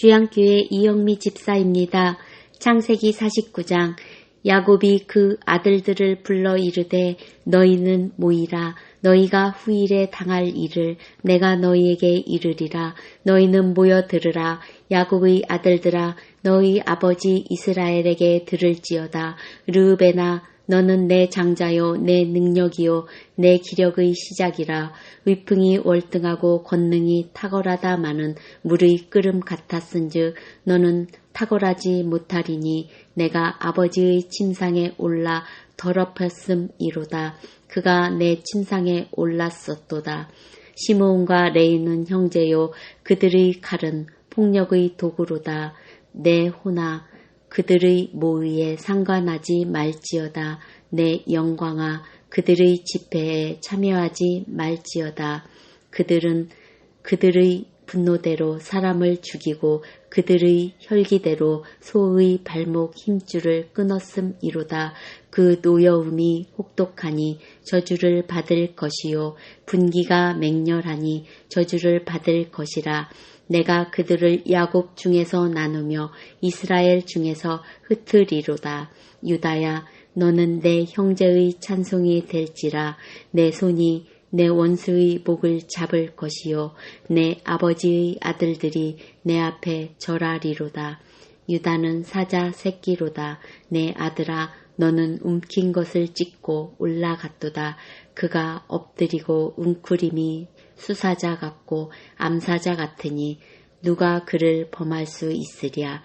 주양교회 이영미 집사입니다. 창세기 49장 야곱이 그 아들들을 불러 이르되 너희는 모이라. 너희가 후일에 당할 일을 내가 너희에게 이르리라. 너희는 모여 들으라. 야곱의 아들들아 너희 아버지 이스라엘에게 들을지어다. 르우베나 너는 내 장자요, 내 능력이요, 내 기력의 시작이라. 위풍이 월등하고 권능이 탁월하다마는 물의 끓음 같았은즉 너는 탁월하지 못하리니 내가 아버지의 침상에 올라 더럽혔음 이로다. 그가 내 침상에 올랐었도다. 시므온과 레이는 형제요, 그들의 칼은 폭력의 도구로다. 내 호나 그들의 모의에 상관하지 말지어다. 내 영광아 그들의 집회에 참여하지 말지어다. 그들은 그들의 분노대로 사람을 죽이고 그들의 혈기대로 소의 발목 힘줄을 끊었음이로다. 그 노여움이 혹독하니 저주를 받을 것이요 분기가 맹렬하니 저주를 받을 것이라. 내가 그들을 야곱 중에서 나누며 이스라엘 중에서 흩으리로다. 유다야, 너는 내 형제의 찬송이 될지라 내 손이 내 원수의 목을 잡을 것이요 내 아버지의 아들들이 내 앞에 절하리로다. 유다는 사자 새끼로다. 내 아들아 너는 움킨 것을 찢고 올라갔도다. 그가 엎드리고 웅크림이 수사자 같고 암사자 같으니 누가 그를 범할 수 있으랴.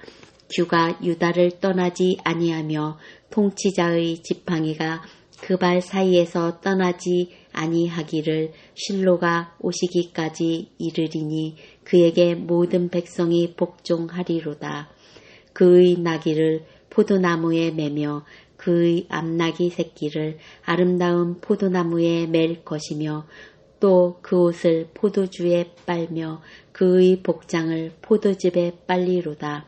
규가 유다를 떠나지 아니하며 통치자의 지팡이가 그 발 사이에서 떠나지 아니하기를 실로가 오시기까지 이르리니 그에게 모든 백성이 복종하리로다. 그의 나귀를 포도나무에 매며 그의 암나귀 새끼를 아름다운 포도나무에 맬 것이며 또 그 옷을 포도주에 빨며 그의 복장을 포도즙에 빨리로다.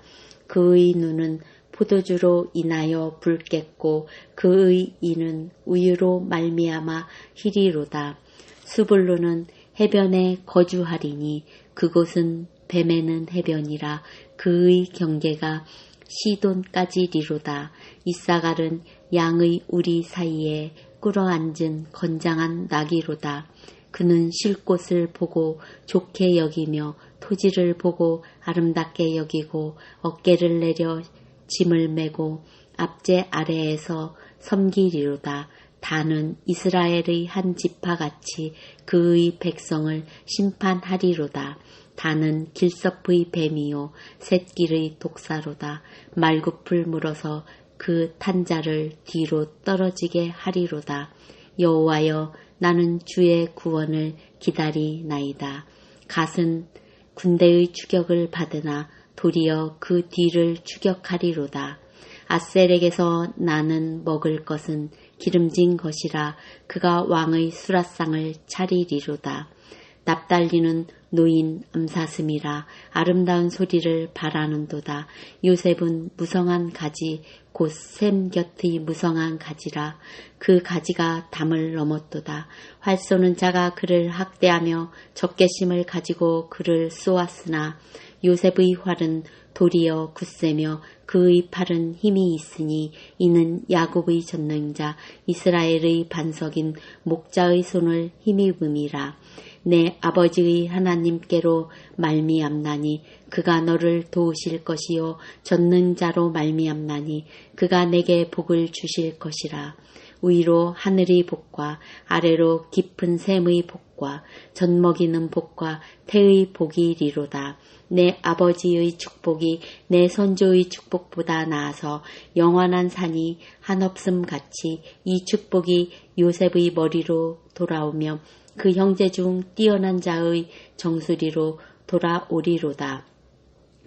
그의 눈은 포도주로 인하여 붉겠고 그의 이는 우유로 말미암아 희리로다. 수불로는 해변에 거주하리니 그곳은 뱀에는 해변이라 그의 경계가 시돈까지리로다. 이사갈은 양의 우리 사이에 꿇어앉은 건장한 나귀로다. 그는 쉴 곳을 보고 좋게 여기며 토지를 보고 아름답게 여기고 어깨를 내려 짐을 메고 앞제 아래에서 섬기리로다. 다는 이스라엘의 한 지파같이 그의 백성을 심판하리로다. 다는 길섭의 뱀이요 새끼의 독사로다. 말굽을 물어서 그 탄자를 뒤로 떨어지게 하리로다. 여호와여 나는 주의 구원을 기다리나이다. 갓은 군대의 추격을 받으나 도리어 그 뒤를 추격하리로다. 아셀에게서 나는 먹을 것은 기름진 것이라 그가 왕의 수라상을 차리리로다. 납달리는 노인 암사슴이라 아름다운 소리를 바라는도다. 요셉은 무성한 가지 곧 샘 곁의 무성한 가지라 그 가지가 담을 넘었도다. 활 쏘는 자가 그를 학대하며 적개심을 가지고 그를 쏘았으나 요셉의 활은 도리어 굳세며 그의 팔은 힘이 있으니 이는 야곱의 전능자 이스라엘의 반석인 목자의 손을 힘입음이라. 내 아버지의 하나님께로 말미암나니 그가 너를 도우실 것이요 전능자로 말미암나니 그가 내게 복을 주실 것이라. 위로 하늘의 복과 아래로 깊은 샘의 복과 젖먹이는 복과 태의 복이리로다. 내 아버지의 축복이 내 선조의 축복보다 나아서 영원한 산이 한없음 같이 이 축복이 요셉의 머리로 돌아오며 그 형제 중 뛰어난 자의 정수리로 돌아오리로다.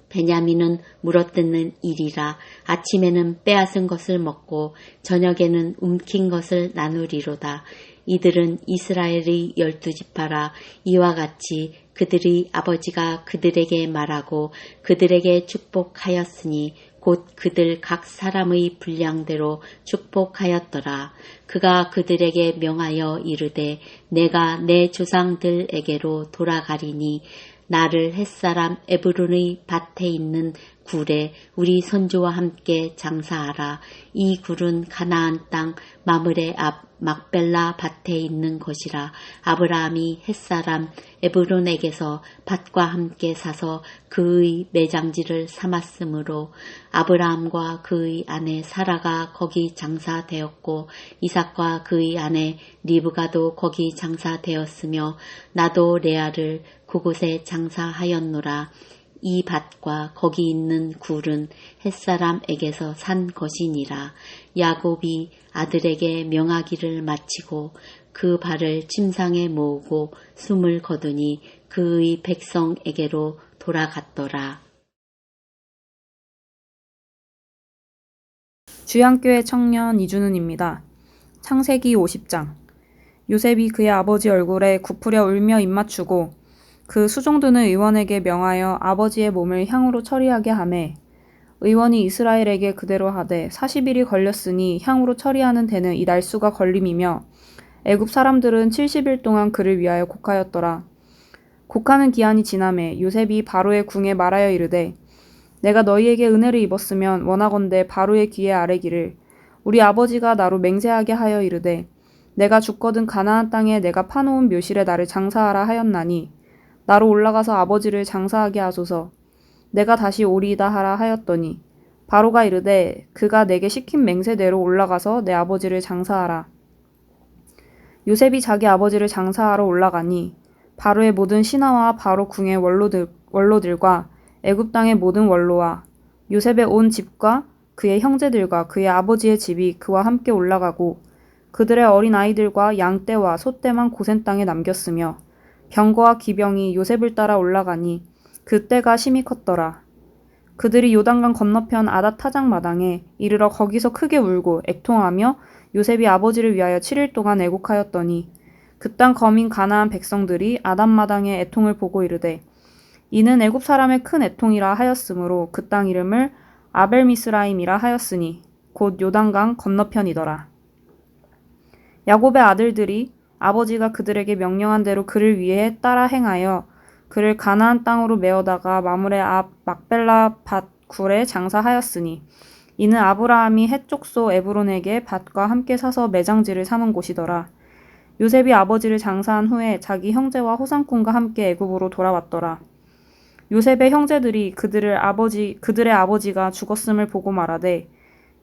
베냐민은 물어뜯는 일이라 아침에는 빼앗은 것을 먹고 저녁에는 움킨 것을 나누리로다. 이들은 이스라엘의 열두 지파라 이와 같이 그들의 아버지가 그들에게 말하고 그들에게 축복하였으니 곧 그들 각 사람의 분량대로 축복하였더라. 그가 그들에게 명하여 이르되 내가 내 조상들에게로 돌아가리니 나를 햇사람 에브론의 밭에 있는 굴에 우리 선조와 함께 장사하라. 이 굴은 가나안 땅 마므레 앞 막벨라 밭에 있는 것이라. 아브라함이 햇사람 에브론에게서 밭과 함께 사서 그의 매장지를 삼았으므로 아브라함과 그의 아내 사라가 거기 장사되었고 이삭과 그의 아내 리브가도 거기 장사되었으며 나도 레아를 그곳에 장사하였노라. 이 밭과 거기 있는 굴은 햇사람에게서 산 것이니라. 야곱이 아들에게 명하기를 마치고 그 발을 침상에 모으고 숨을 거두니 그의 백성에게로 돌아갔더라. 주양교회 청년 이준은입니다. 창세기 50장 요셉이 그의 아버지 얼굴에 굽으려 울며 입맞추고 그 수종드는 의원에게 명하여 아버지의 몸을 향으로 처리하게 하매 의원이 이스라엘에게 그대로 하되 40일이 걸렸으니 향으로 처리하는 데는 이 날수가 걸림이며 애굽 사람들은 70일 동안 그를 위하여 곡하였더라. 곡하는 기한이 지남에 요셉이 바로의 궁에 말하여 이르되 내가 너희에게 은혜를 입었으면 원하건대 바로의 귀에 아뢰기를 우리 아버지가 나로 맹세하게 하여 이르되 내가 죽거든 가나안 땅에 내가 파놓은 묘실에 나를 장사하라 하였나니 나로 올라가서 아버지를 장사하게 하소서. 내가 다시 오리이다 하라 하였더니 바로가 이르되 그가 내게 시킨 맹세대로 올라가서 내 아버지를 장사하라. 요셉이 자기 아버지를 장사하러 올라가니 바로의 모든 신하와 바로 궁의 원로들, 원로들과 애굽 땅의 모든 원로와 요셉의 온 집과 그의 형제들과 그의 아버지의 집이 그와 함께 올라가고 그들의 어린 아이들과 양떼와 소떼만 고센 땅에 남겼으며 병거와 기병이 요셉을 따라 올라가니 그 때가 심히 컸더라. 그들이 요단강 건너편 아다 타작 마당에 이르러 거기서 크게 울고 애통하며 요셉이 아버지를 위하여 7일 동안 애곡하였더니 그 땅 거민 가나안 백성들이 아담 마당의 애통을 보고 이르되 이는 애굽 사람의 큰 애통이라 하였으므로 그 땅 이름을 아벨 미스라임이라 하였으니 곧 요단강 건너편이더라. 야곱의 아들들이 아버지가 그들에게 명령한 대로 그를 위해 따라 행하여 그를 가나안 땅으로 메어다가 마물의 앞 막벨라 밭 굴에 장사하였으니 이는 아브라함이 해족소 에브론에게 밭과 함께 사서 매장지를 삼은 곳이더라. 요셉이 아버지를 장사한 후에 자기 형제와 호상꾼과 함께 애굽으로 돌아왔더라. 요셉의 형제들이 그들을 아버지 그들의 아버지가 죽었음을 보고 말하되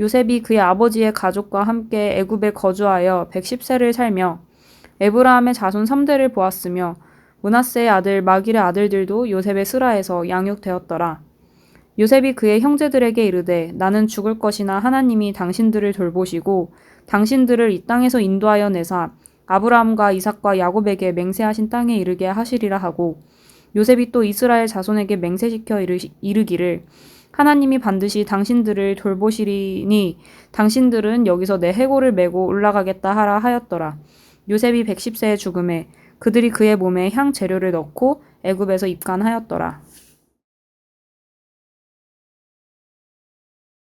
요셉이 그의 아버지의 가족과 함께 애굽에 거주하여 110세를 살며 에브라함의 자손 3대를 보았으며 문하세의 아들 마길의 아들들도 요셉의 스라에서 양육되었더라. 요셉이 그의 형제들에게 이르되 나는 죽을 것이나 하나님이 당신들을 돌보시고 당신들을 이 땅에서 인도하여 내사 아브라함과 이삭과 야곱에게 맹세하신 땅에 이르게 하시리라 하고 요셉이 또 이스라엘 자손에게 맹세시켜 이르기를 하나님이 반드시 당신들을 돌보시리니 당신들은 여기서 내 해골을 메고 올라가겠다 하라 하였더라. 요셉이 110세의 죽음에 그들이 그의 몸에 향 재료를 넣고 애굽에서 입간하였더라.